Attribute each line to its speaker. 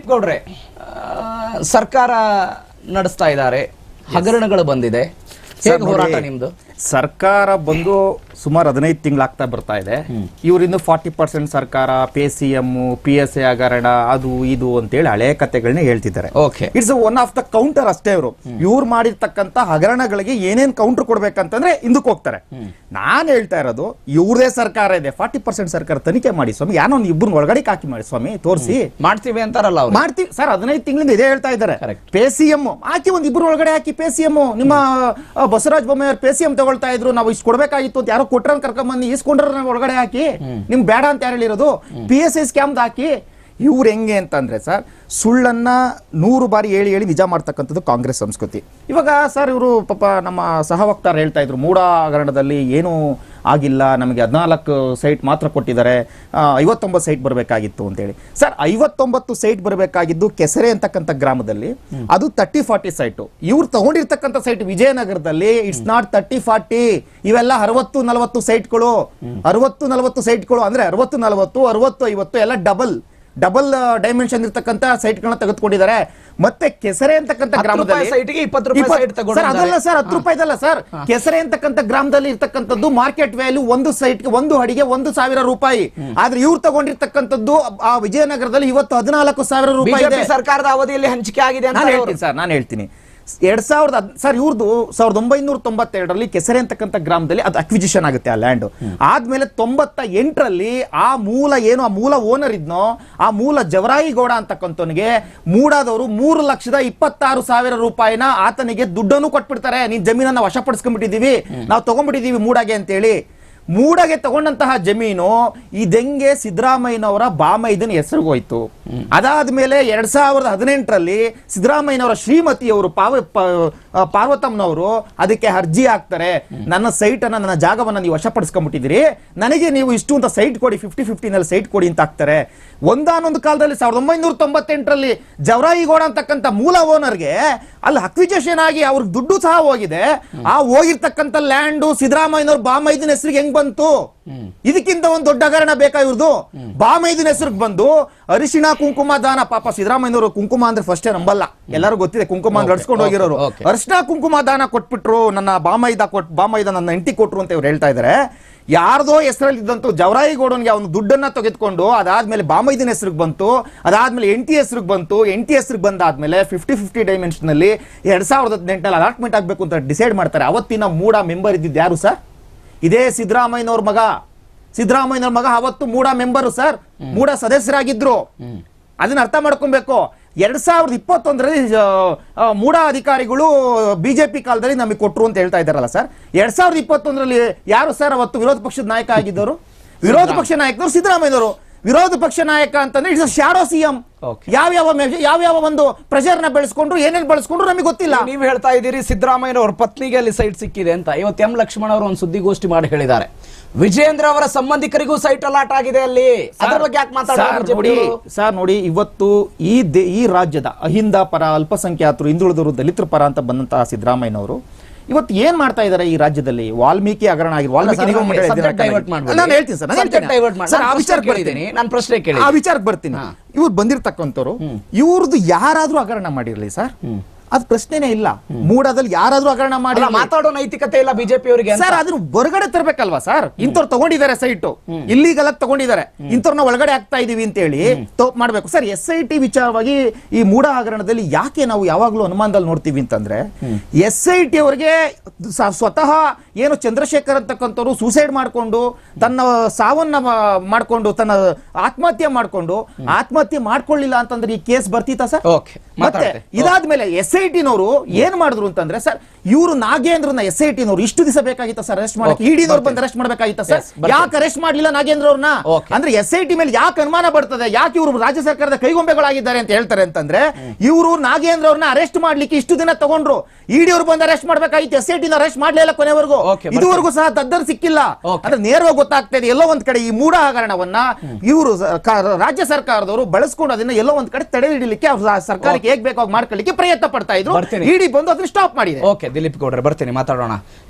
Speaker 1: ದಿಲೀಪ್ ಗೌಡ್ರೆ ಆ, ಸರ್ಕಾರ ನಡೆಸ್ತಾ ಇದ್ದಾರೆ. ಹಗರಣಗಳು ಬಂದಿದೆ. ಹೋರಾಟ ನಿಮ್ದು?
Speaker 2: ಸರ್ಕಾರ ಬಂದು ಸುಮಾರು ಹದಿನೈದು ತಿಂಗಳಾಗ್ತಾ ಬರ್ತಾ ಇದೆ. ಇವರಿಂದ ಫಾರ್ಟಿ ಪರ್ಸೆಂಟ್ ಸರ್ಕಾರ P C M P S A ಹಗರಣ ಅದು ಇದು ಅಂತೇಳಿ ಹಳೆ ಕತೆಗಳನ್ನ ಹೇಳ್ತಿದ್ದಾರೆ.
Speaker 1: Okay.
Speaker 2: It's one of the counter ಅಷ್ಟೇ ಇವರು. ಇವ್ರು ಮಾಡಿರ್ತಕ್ಕಂತ ಹಗರಣಗಳಿಗೆ ಏನೇನು ಕೌಂಟರ್ ಕೊಡ್ಬೇಕಂತಂದ್ರೆ ಹಿಂದಕ್ಕೆ ಹೋಗ್ತಾರೆ. ನಾನು ಹೇಳ್ತಾ ಇರೋದು ಇವ್ರದೇ ಸರ್ಕಾರ ಇದೆ. ಫಾರ್ಟಿ ಪರ್ಸೆಂಟ್ ಸರ್ಕಾರ ತನಿಖೆ ಮಾಡಿ ಸ್ವಾಮಿ ಯಾರೋ ಒಂದು ಇಬ್ಬರು ಒಳಗಡೆ ಹಾಕಿ ಮಾಡಿ ಸ್ವಾಮಿ ತೋರಿಸಿ.
Speaker 1: ಮಾಡ್ತೀವಿ ಅಂತಾರಲ್ಲ
Speaker 2: ಮಾಡ್ತೀವಿ. ಸರ್ ಹದಿನೈದು ತಿಂಗಳಿಂದ ಇದೇ ಹೇಳ್ತಾ ಇದ್ದಾರೆ. ಪೇ ಸಿ ಎಂ ಹಾಕಿ ಒಂದ್ ಇಬ್ಬರು ಒಳಗಡೆ ಹಾಕಿ ಪೇ ಸಿ ಎಂ ನಿಮ್ಮ Basavaraj Bommai pay C M ತಗೊಳ್ತಾ ಇದ್ರು ನಾವು ಇಷ್ಟು ಕೊಡ್ಬೇಕಾಗಿತ್ತು ಅಂತ ಯಾರೋ ಕೊಟ್ರ ಕರ್ಕೊಂಬಂದು ನಾವು ಒಳಗಡೆ ಹಾಕಿ ನಿಮ್ ಬೇಡ ಅಂತ ಯಾರು ಹೇಳಿರೋದು? ಪಿ ಎಸ್ ಐ ಸ್ಕ್ಯಾಮ್ದು ಹಾಕಿ ಇವ್ರು ಹೆಂಗೆ ಅಂತಂದ್ರೆ ಸರ್ ಸುಳ್ಳನ್ನ ನೂರು ಬಾರಿ ಹೇಳಿ ಹೇಳಿ ನಿಜ ಮಾಡ್ತಕ್ಕಂಥದ್ದು ಕಾಂಗ್ರೆಸ್ ಸಂಸ್ಕೃತಿ. ಇವಾಗ ಸರ್ ಇವರು ಪಾಪ ನಮ್ಮ ಸಹವಕ್ತಾರ ಹೇಳ್ತಾ ಇದ್ರು ಮೂಡಾಗರಣದಲ್ಲಿ ಏನು ಆಗಿಲ್ಲ ನಮಗೆ ಹದಿನಾಲ್ಕು ಸೈಟ್ ಮಾತ್ರ ಕೊಟ್ಟಿದ್ದಾರೆ. ಐವತ್ತೊಂಬತ್ತು ಸೈಟ್ ಬರಬೇಕಾಗಿತ್ತು ಅಂತೇಳಿ. ಸರ್ ಐವತ್ತೊಂಬತ್ತು ಸೈಟ್ ಬರಬೇಕಾಗಿದ್ದು ಕೆಸರೆ ಅಂತಕ್ಕಂಥ ಗ್ರಾಮದಲ್ಲಿ ಅದು ತರ್ಟಿ ಫಾರ್ಟಿ ಸೈಟು. ಇವ್ರು ತಗೊಂಡಿರ್ತಕ್ಕಂಥ ಸೈಟ್ ವಿಜಯನಗರದಲ್ಲಿ ಇಟ್ಸ್ ನಾಟ್ ತರ್ಟಿ ಫಾರ್ಟಿ ಇವೆಲ್ಲ ಅರವತ್ತು ನಲವತ್ತು ಸೈಟ್ಗಳು. ಅರವತ್ತು ನಲವತ್ತು ಸೈಟ್ಗಳು ಅಂದ್ರೆ ಅರವತ್ತು ನಲವತ್ತು ಅರವತ್ತು ಐವತ್ತು ಎಲ್ಲ ಡಬಲ್ ಡಬಲ್ ಡೈಮೆನ್ಷನ್ ಸೈಟ್ ಗಳನ್ನ ತೆಗೆದುಕೊಂಡಿದ್ದಾರೆ. ಮತ್ತೆ ಕೆಸರೆ ಅಂತಕ್ಕಂಥ ಗ್ರಾಮದಲ್ಲಿ
Speaker 1: ಸೈಟ್ಗೆ ಇಪ್ಪತ್ತು ರೂಪಾಯಿ.
Speaker 2: ಸರ್, ಅದಲ್ಲ ಸರ್ ಹತ್ತು ರೂಪಾಯಿದಲ್ಲ ಸರ್. ಕೆಸರೆ ಅಂತಕ್ಕಂಥ ಗ್ರಾಮದಲ್ಲಿ ಇರ್ತಕ್ಕಂಥದ್ದು ಮಾರ್ಕೆಟ್ ವ್ಯಾಲ್ಯೂ ಒಂದು ಸೈಟ್ಗೆ ಒಂದು ಅಡಿಗೆ ಒಂದು ಸಾವಿರ ರೂಪಾಯಿ. ಆದ್ರೆ ಇವ್ರು ತಗೊಂಡಿರ್ತಕ್ಕಂಥದ್ದು ಆ ವಿಜಯನಗರದಲ್ಲಿ ಇವತ್ತು ಹದಿನಾಲ್ಕು ಸಾವಿರ ರೂಪಾಯಿ
Speaker 1: ಸರ್ಕಾರದ ಅವಧಿಯಲ್ಲಿ ಹಂಚಿಕೆ ಆಗಿದೆ ಅಂತ
Speaker 2: ಹೇಳ್ತೀನಿ ಸರ್ ನಾನು ಹೇಳ್ತೀನಿ. ಎರಡ್ ಸಾವಿರದ ಹದ್- ಸರ್ ಇವ್ರದ್ದು ಸಾವಿರದ ಒಂಬೈನೂರ ತೊಂಬತ್ತೆರಡರಲ್ಲಿ ಕೆಸರೆ ಅಂತಕ್ಕಂಥ ಗ್ರಾಮದಲ್ಲಿ ಅದು ಅಕ್ವಿಜಿಷನ್ ಆಗುತ್ತೆ ಆ ಲ್ಯಾಂಡ್ ಆದ್ಮೇಲೆ ತೊಂಬತ್ತ ಎಂಟರಲ್ಲಿ ಆ ಮೂಲ ಏನು ಆ ಮೂಲ ಓನರ್ ಇದ್ನೋ ಆ ಮೂಲ ಜವರಾಯಿಗೌಡ ಅಂತಕ್ಕಂಥವನಿಗೆ ಮೂಡಾದವರು ಮೂರು ಲಕ್ಷದ ಇಪ್ಪತ್ತಾರು ಸಾವಿರ ರೂಪಾಯಿನ ಆತನಿಗೆ ದುಡ್ಡನ್ನು ಕೊಟ್ಬಿಡ್ತಾರೆ. ನೀನ್ ಜಮೀನನ್ನ ವಶಪಡಿಸ್ಕೊಂಡ್ಬಿಟ್ಟಿದೀವಿ ನಾವು ತಗೊಂಡ್ಬಿಟ್ಟಿದೀವಿ ಮೂಡಾಗೆ ಅಂತೇಳಿ. ಮೂಡಗೆ ತಗೊಂಡಂತಹ ಜಮೀನು ಇದೆಂಗೆ ಸಿದ್ದರಾಮಯ್ಯನವರ ಬಾಮೈದನ ಹೆಸರುಗೋಯ್ತು. ಹೋಯ್ತು ಅದಾದ್ಮೇಲೆ ಎರಡ್ ಸಾವಿರದ ಹದಿನೆಂಟರಲ್ಲಿ ಸಿದ್ದರಾಮಯ್ಯನವರ ಶ್ರೀಮತಿಯವರು ಪಾವ ಪಾರ್ವತಮ್ಮನವರು ಅದಕ್ಕೆ ಅರ್ಜಿ ಹಾಕ್ತಾರೆ. ನನ್ನ ಸೈಟ್ ಅನ್ನ ನನ್ನ ಜಾಗವನ್ನ ನೀವು ವಶಪಡಿಸ್ಕೊಂಡ್ಬಿಟ್ಟಿದ್ದೀರಿ. ನನಗೆ ನೀವು ಇಷ್ಟು ಅಂತ ಸೈಟ್ ಕೊಡಿ ಫಿಫ್ಟಿ ಫಿಫ್ಟಿನಲ್ಲಿ ಸೈಟ್ ಕೊಡಿ ಅಂತ ಹಾಕ್ತಾರೆ. ಒಂದಾನೊಂದು ಕಾಲದಲ್ಲಿ ಸಾವಿರದ ಒಂಬೈನೂರ ತೊಂಬತ್ತೆಂಟರಲ್ಲಿ ಜವರಾಯಿಗೌಡ ಅಂತಕ್ಕಂಥ ಮೂಲ ಓನರ್ಗೆ ಅಲ್ಲಿ ಅಕ್ವಿಜೇಷನ್ ಆಗಿ ಅವ್ರಿಗೆ ದುಡ್ಡು ಸಹ ಹೋಗಿದೆ. ಆ ಹೋಗಿರ್ತಕ್ಕಂಥ ಲ್ಯಾಂಡು ಸಿದ್ದರಾಮಯ್ಯನವ್ರ ಬಾಮೈದಿನ ಹೆಸರಿಗೆ ಹೆಂಗ್ ಬಂತು? ಇದಕ್ಕಿಂತ ಒಂದು ದೊಡ್ಡ ಹಗರಣ ಬೇಕಾ ಇವ್ರದ್ದು ಬಾಮೈದಿನ ಹೆಸರಿಗೆ ಬಂದು ಅರಿಶಿಣ ಕುಂಕುಮ ದಾನ. ಪಾಪ ಸಿದ್ದರಾಮಯ್ಯನವರು ಕುಂಕುಮ ಅಂದ್ರೆ ಫಸ್ಟೇ ನಂಬಲ್ಲ. ಎಲ್ಲರೂ ಗೊತ್ತಿದೆ ಕುಂಕುಮ
Speaker 1: ಅಂದ್ರೆ
Speaker 2: ನಡ್ಸ್ಕೊಂಡು ಹೋಗಿರೋರು. ಅರ್ಶಿಣ ಕುಂಕುಮ ದಾನ ಕೊಟ್ಬಿಟ್ರು ನನ್ನ ಬಾಮೈದ ಕೊಟ್ ಬಾಮೈದ ನನ್ನ ಎಂಟಿ ಕೊಟ್ರು ಅಂತ ಇವ್ರು ಹೇಳ್ತಾ ಇದಾರೆ. ಯಾರ್ದೋ ಹೆಸರಲ್ಲಿ ಇದ್ದಂತೂ ಜವರಾಯಿ ಗೌಡನ್ಗೆ ಅವನು ದುಡ್ಡನ್ನ ತೆಗೆದುಕೊಂಡು ಅದಾದ್ಮೇಲೆ ಬಾಮೈದಿನ ಹೆಸರಿಗೆ ಬಂತು ಅದಾದ್ಮೇಲೆ ಎಂಟಿ ಹೆಸರಿಗೆ ಬಂತು ಎಂಟಿ ಹೆಸರಿಗೆ ಬಂದಾದ್ಮೇಲೆ ಫಿಫ್ಟಿ ಫಿಫ್ಟಿ ಡೈಮೆನ್ಷನ್ ಅಲ್ಲಿ ಎರಡ್ ಸಾವಿರದ ಹದಿನೆಂಟಲ್ಲಿ ಅಲಾಟ್ಮೆಂಟ್ ಆಗಬೇಕು ಅಂತ ಡಿಸೈಡ್ ಮಾಡ್ತಾರೆ. ಅವತ್ತಿನ ಮೂಡ ಮೆಂಬರ್ ಇದ್ದಿದ್ದು ಯಾರು ಸರ್ ಇದೇ ಸಿದ್ದರಾಮಯ್ಯನವ್ರ ಮಗ. ಸಿದ್ದರಾಮಯ್ಯನವ್ರ ಮಗ ಅವತ್ತು ಮೂಡ ಮೆಂಬರು ಸರ್. ಮೂಡ ಸದಸ್ಯರಾಗಿದ್ರು. ಅದನ್ನ ಅರ್ಥ ಮಾಡ್ಕೊಬೇಕು. ಎರಡ್ ಸಾವಿರದ ಇಪ್ಪತ್ತೊಂದರಲ್ಲಿ ಮೂಡ ಅಧಿಕಾರಿಗಳು ಬಿಜೆಪಿ ಕಾಲದಲ್ಲಿ ನಮಗೆ ಕೊಟ್ಟರು ಅಂತ ಹೇಳ್ತಾ ಇದ್ದಾರಲ್ಲ ಸರ್. ಎರಡ್ ಸಾವಿರದ ಇಪ್ಪತ್ತೊಂದರಲ್ಲಿ ಯಾರು ಸರ್ ಅವತ್ತು ವಿರೋಧ ಪಕ್ಷದ ನಾಯಕ ಆಗಿದ್ದವರು? ವಿರೋಧ ಪಕ್ಷ ನಾಯಕರು ಸಿದ್ದರಾಮಯ್ಯನವರು. ವಿರೋಧ ಪಕ್ಷ ನಾಯಕ ಅಂತಂದ್ರೆ ಇಟ್ಸ್ ಶಾಡೋ ಸಿಎಂ
Speaker 1: ಯಾವ
Speaker 2: ಯಾವ್ಯಾವ ಯಾವ ಯಾವ್ಯಾವ ಒಂದು ಪ್ರೆಷರ್ನ ಬೆಳೆಸ್ಕೊಂಡ್ರು ಏನೇನ್ ಬಳಸ್ಕೊಂಡ್ರು ನಮಗೆ ಗೊತ್ತಿಲ್ಲ.
Speaker 1: ನೀವು ಹೇಳ್ತಾ ಇದ್ದೀರಿ ಸಿದ್ದರಾಮಯ್ಯನವರ ಪತ್ನಿಗೆ ಅಲ್ಲಿ ಸೈಟ್ ಸಿಕ್ಕಿದೆ ಅಂತ. ಇವತ್ತು ಎಂ ಲಕ್ಷ್ಮಣ ಅವರು ಒಂದು ಸುದ್ದಿಗೋಷ್ಠಿ ಮಾಡಿ ಹೇಳಿದ್ದಾರೆ. ವಿಜೇಂದ್ರ ಅವರ ಸಂಬಂಧಿಕರಿಗೂ ಸೈಟ್ ಅಲಾಟ್ ಆಗಿದೆ ಅಲ್ಲಿ. ಅದರ ಬಗ್ಗೆ ಯಾಕೆ ಮಾತಾಡಿ
Speaker 2: ಸರ್ ನೋಡಿ ಇವತ್ತು ಈ ದೇ- ಈ ರಾಜ್ಯದ ಅಹಿಂದ ಪರ ಅಲ್ಪಸಂಖ್ಯಾತರು ಹಿಂದುಳಿದವರು ದಲಿತರ ಪರ ಅಂತ ಬಂದಂತಹ ಸಿದ್ದರಾಮಯ್ಯನವರು ಇವತ್ತು ಏನ್ ಮಾಡ್ತಾ ಇದ್ದಾರೆ ಈ ರಾಜ್ಯದಲ್ಲಿ? ವಾಲ್ಮೀಕಿ ಹಗರಣ ಆಗಿ ವಾಲ್ಮೀಕಿ ನಿಗಮ ನಾನು ಹೇಳ್ತೀನಿ ಸರ್ ನಾನು
Speaker 1: ಪ್ರಶ್ನೆ ಕೇಳಿ
Speaker 2: ಆ ವಿಚಾರಕ್ಕೆ ಬರ್ತೀನಿ. ಇವ್ರು ಬಂದಿರ್ತಕ್ಕಂಥವ್ರು ಇವ್ರದ್ದು ಯಾರಾದ್ರೂ ಹಗರಣ ಮಾಡಿರ್ಲಿ ಸರ್? ಅದ್ ಪ್ರಶ್ನೆನೇ ಇಲ್ಲ. ಮೂಡದಲ್ಲಿ ಯಾರಾದ್ರೂ ಹಗರಣ ಮಾಡಿ
Speaker 1: ಮಾತಾಡೋ ನೈತಿಕತೆ ಇಲ್ಲ ಬಿಜೆಪಿ ಅವರಿಗೆ
Speaker 2: ಸರ್ ಅದನ್ನ ಹೊರಗಡೆ ತರಬೇಕಲ್ವಾ ಸರ್? ಇಂಥವ್ರು ತಗೊಂಡಿದ್ದಾರೆ ಸೈಟ್. ಇಲ್ಲಿಗೆಲ್ಲ ತಗೊಂಡಿದ್ದಾರೆ. ಇಂಥವ್ರನ್ನ ಒಳಗಡೆ ಆಗ್ತಾ ಇದೀವಿ ಅಂತ ಹೇಳಿ ತೋಪ್ ಮಾಡ್ಬೇಕು. ಸರ್ ಎಸ್ ಐ ಟಿ ವಿಚಾರವಾಗಿ ಈ ಮೂಡ ಹಗರಣದಲ್ಲಿ ಯಾಕೆ ನಾವು ಯಾವಾಗ್ಲೂ ಅನುಮಾನದಲ್ಲಿ ನೋಡ್ತೀವಿ ಅಂತಂದ್ರೆ ಎಸ್ ಐ ಟಿ ಅವರಿಗೆ ಸ್ವತಃ ಏನು ಚಂದ್ರಶೇಖರ್ ಅಂತಕ್ಕಂಥವ್ರು ಸೂಸೈಡ್ ಮಾಡ್ಕೊಂಡು ತನ್ನ ಸಾವನ್ನ ಮಾಡ್ಕೊಂಡು ತನ್ನ ಆತ್ಮಹತ್ಯೆ ಮಾಡ್ಕೊಂಡು ಆತ್ಮಹತ್ಯೆ ಮಾಡ್ಕೊಳ್ಳಿಲ್ಲ ಅಂತಂದ್ರೆ ಈ ಕೇಸ್ ಬರ್ತೀತಾ ಸರ್?
Speaker 1: ಓಕೆ
Speaker 2: ಮತ್ತೆ ಇದಾದ್ಮೇಲೆ ಎಸ್ ಐ ಟಿನವರು ಏನ್ ಮಾಡಿದ್ರು ಅಂತಂದ್ರೆ ಸರ್ ಇವರು ನಾಗೇಂದ್ರನ ಎಸ್ ಐ ಟಿನವರು ಇಷ್ಟು ದಿವಸ ಬೇಕಾಗಿತ್ತ ಸರ್ ಅರೆಸ್ಟ್ ಮಾಡಕ್ಕೆ. ಇಡಿನವ್ರು ಬಂದು ಅರೆಸ್ಟ್ ಮಾಡಬೇಕಾಗಿತ್ತ ಸರ್. ಯಾಕೆ ಅರೆಸ್ಟ್ ಮಾಡಲಿಲ್ಲ ನಾಗೇಂದ್ರ ಅವ್ರನ್ನ. ಅಂದ್ರೆ ಎಸ್ ಐ ಟಿ ಮೇಲೆ ಯಾಕೆ ಅನುಮಾನ ಬರ್ತದೆ? ಯಾಕೆ ಇವರು ರಾಜ್ಯ ಸರ್ಕಾರದ ಕೈಗೊಂಬೆಗಳಾಗಿದ್ದಾರೆ ಅಂತ ಹೇಳ್ತಾರೆ ಅಂತಂದ್ರೆ ಇವರು ನಾಗೇಂದ್ರ ಅವ್ರನ್ನ ಅರೆಸ್ಟ್ ಮಾಡ್ಲಿಕ್ಕೆ ಇಷ್ಟು ದಿನ ತಗೊಂಡ್ರು. ಇಡಿ ಅವ್ರು ಬಂದು ಅರೆಸ್ಟ್ ಮಾಡ್ಬೇಕಾಗಿತ್ತು. ಎಸ್ ಐ ಟಿನ ಅರೆಸ್ಟ್ ಮಾಡ್ಲಿಲ್ಲ ಕೊನೆವರೆಗೂ. ಇದುವರೆಗೂ ಸಹ ತದ್ದರ್ ಸಿಕ್ಕಿಲ್ಲ. ಅಂದ್ರೆ ನೇರವಾಗಿ ಗೊತ್ತಾಗ್ತಾ ಇದೆ ಎಲ್ಲೋ ಒಂದ್ ಕಡೆ ಈ ಮೂಢ ಹಗರಣವನ್ನ ಇವರು ರಾಜ್ಯ ಸರ್ಕಾರದವರು ಬಳಸ್ಕೊಂಡು ಅದನ್ನ ಎಲ್ಲೋ ಒಂದ್ ಕಡೆ ತಡೆ ಹಿಡಿಲಿಕ್ಕೆ ಸರ್ಕಾರಕ್ಕೆ ಹೇಗ್ ಬೇಕಾಗಿ ಮಾಡ್ಕೊಳ್ಳಿಕ್ಕೆ ಪ್ರಯತ್ನ ಪಡ್ತಾ ಇದ್ರು.
Speaker 1: ಬರ್ತೀನಿ.
Speaker 2: ಇಡಿ ಬಂದು ಅದನ್ನ ಸ್ಟಾಪ್ ಮಾಡಿದೆ.
Speaker 1: ಓಕೆ ದಿಲೀಪ್ ಗೌಡ್ರೆ ಬರ್ತೀನಿ ಮಾತಾಡೋಣ.